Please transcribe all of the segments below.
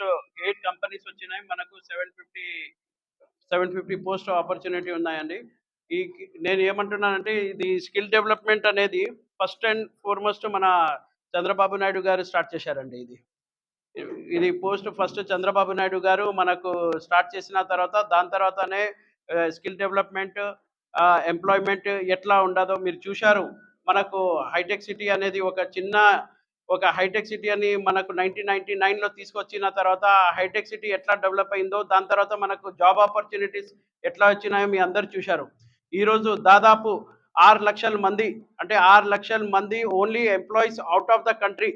Almost eight companies వచ్చినాయి. మనకు seven fifty seven fifty post opportunity ఉన్నాయండి. ఈ నేను ఏమంటున్నానంటే ఇది స్కిల్ డెవలప్మెంట్ అనేది ఫస్ట్ అండ్ ఫార్మోస్ట్ మన చంద్రబాబు నాయుడు గారు స్టార్ట్ చేశారండి ఇది. ఇది పోస్ట్ ఫస్ట్ చంద్రబాబు నాయుడు గారు మనకు స్టార్ట్ చేసిన తర్వాత దాని తర్వాతనే స్కిల్ డెవలప్మెంట్ ఎంప్లాయ్మెంట్ ఎట్లా ఉండదో మీరు చూశారు. మనకు హైటెక్ సిటీ అనేది ఒక చిన్న ఒక హైటెక్ సిటీ అని మనకు నైన్టీన్ నైన్టీ నైన్లో తీసుకొచ్చిన తర్వాత హైటెక్ సిటీ ఎట్లా డెవలప్ అయిందో దాని తర్వాత మనకు జాబ్ ఆపర్చునిటీస్ ఎట్లా వచ్చినాయో మీ అందరు చూశారు. ఈరోజు దాదాపు ఆరు లక్షల మంది అంటే ఆరు లక్షల మంది only employees out of the country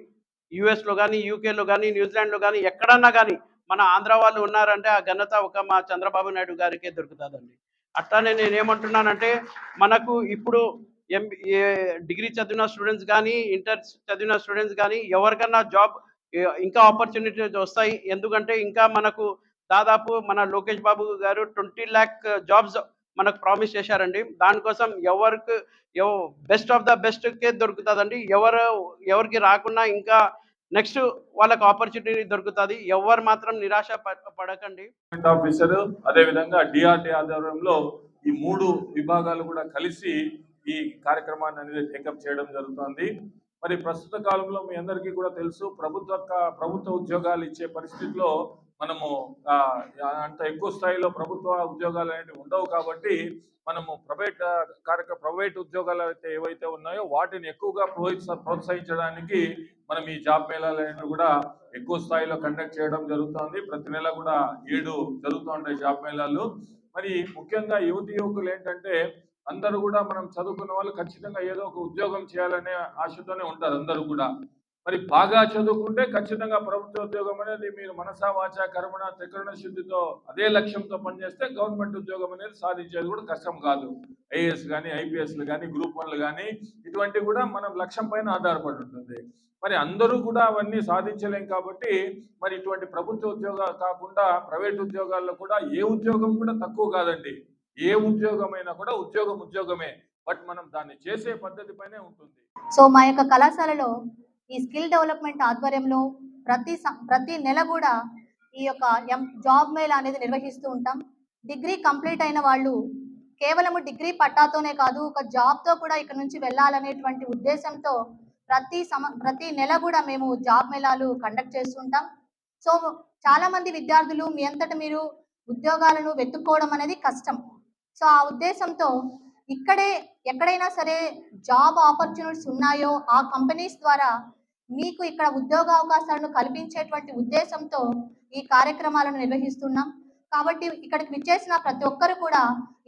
యూఎస్లో కానీ యూకేలో కానీ న్యూజిలాండ్లో కానీ ఎక్కడన్నా కానీ మన ఆంధ్ర వాళ్ళు ఉన్నారంటే ఆ ఘనత ఒక మా చంద్రబాబు నాయుడు గారికే దొరుకుతుందండి. అట్లానే నేను ఏమంటున్నానంటే మనకు ఇప్పుడు ఎం డిగ్రీ చదివిన స్టూడెంట్స్ కానీ ఇంటర్ చదివిన స్టూడెంట్స్ కానీ ఎవరికన్నా జాబ్ ఇంకా ఆపర్చునిటీస్ వస్తాయి. ఎందుకంటే ఇంకా మనకు దాదాపు మన లోకేష్ బాబు గారు ట్వంటీ ల్యాక్ జాబ్స్ మనకు ప్రామిస్ చేశారండి. దానికోసం ఎవరికి బెస్ట్ ఆఫ్ ద బెస్ట్కే దొరుకుతుందండి. ఎవరు ఎవరికి రాకుండా ఇంకా నెక్స్ట్ వాళ్ళకి ఆపర్చునిటీ దొరుకుతుంది. ఎవరు మాత్రం నిరాశ పడకండి. ఆఫీసర్ అదేవిధంగా డిఆర్డి ఆధ్వర్యంలో ఈ మూడు విభాగాలు కూడా కలిసి ఈ కార్యక్రమాన్ని అనేది టేకప్ చేయడం జరుగుతుంది. మరి ప్రస్తుత కాలంలో మీ అందరికీ కూడా తెలుసు ప్రభుత్వ ప్రభుత్వ ఉద్యోగాలు ఇచ్చే పరిస్థితిలో మనము అంత ఎక్కువ స్థాయిలో ప్రభుత్వ ఉద్యోగాలు అనేవి ఉండవు కాబట్టి మనము ప్రైవేట్ కార్యక్రమ ప్రైవేట్ ఉద్యోగాలు అయితే ఏవైతే ఉన్నాయో వాటిని ఎక్కువగా ప్రోత్స ప్రోత్సహించడానికి మనం ఈ జాబ్ మేళాలు అనేవి కూడా ఎక్కువ స్థాయిలో కండక్ట్ చేయడం జరుగుతుంది. ప్రతి నెల కూడా ఏడు జరుగుతూ ఉంటాయి జాబ్ మేళాలు. మరి ముఖ్యంగా యువతి యువకులు ఏంటంటే అందరూ కూడా మనం చదువుకున్న వాళ్ళు ఖచ్చితంగా ఏదో ఒక ఉద్యోగం చేయాలనే ఆశతోనే ఉంటారు అందరూ కూడా. మరి బాగా చదువుకుంటే ఖచ్చితంగా ప్రభుత్వ ఉద్యోగం అనేది మీరు మనసా వాచ కర్మణ త్రికరణ శుద్ధితో అదే లక్ష్యంతో పనిచేస్తే గవర్నమెంట్ ఉద్యోగం అనేది సాధించేది కూడా కష్టం కాదు. ఐఏఎస్ కానీ ఐపీఎస్లు కానీ గ్రూప్ వన్లు కానీ ఇటువంటివి కూడా మనం లక్ష్యం పైన ఆధారపడి ఉంటుంది. మరి అందరూ కూడా అవన్నీ సాధించలేం కాబట్టి మరి ఇటువంటి ప్రభుత్వ ఉద్యోగాలు కాకుండా ప్రైవేట్ ఉద్యోగాల్లో కూడా ఏ ఉద్యోగం కూడా తక్కువ కాదండి. ఏ ఉద్యోగమైనా కూడా ఉద్యోగం ఉద్యోగమే బట్ మనం దాన్ని చేసే పద్ధతి పైనే ఉంటుంది. సో మా యొక్క కళాశాలలో ఈ స్కిల్ డెవలప్మెంట్ ఆధ్వర్యంలో ప్రతి సం- ప్రతి నెల కూడా ఈ యొక్క ఎం జాబ్ మేళా అనేది నిర్వహిస్తూ ఉంటాం. డిగ్రీ కంప్లీట్ అయిన వాళ్ళు కేవలము డిగ్రీ పట్టాతోనే కాదు ఒక జాబ్తో కూడా ఇక్కడ నుంచి వెళ్ళాలనేటువంటి ఉద్దేశంతో ప్రతి సమ ప్రతి నెల కూడా మేము జాబ్ మేళాలు కండక్ట్ చేస్తుంటాం సో చాలామంది విద్యార్థులు మీ అంతట మీరు ఉద్యోగాలను వెతుక్కోవడం అనేది కష్టం. సో ఆ ఉద్దేశంతో ఇక్కడే ఎక్కడైనా సరే జాబ్ ఆపర్చునిటీస్ ఉన్నాయో ఆ కంపెనీస్ ద్వారా మీకు ఇక్కడ ఉద్యోగ అవకాశాలను కల్పించేటువంటి ఉద్దేశంతో ఈ కార్యక్రమాలను నిర్వహిస్తున్నాం. కాబట్టి ఇక్కడికి విచ్చేసిన ప్రతి ఒక్కరు కూడా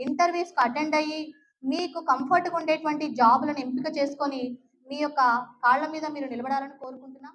ఇంటర్వ్యూస్కి అటెండ్ అయ్యి మీకు కంఫర్ట్గా ఉండేటువంటి జాబులను ఎంపిక చేసుకొని మీ యొక్క కాళ్ళ మీద మీరు నిలబడాలని కోరుకుంటున్నాం.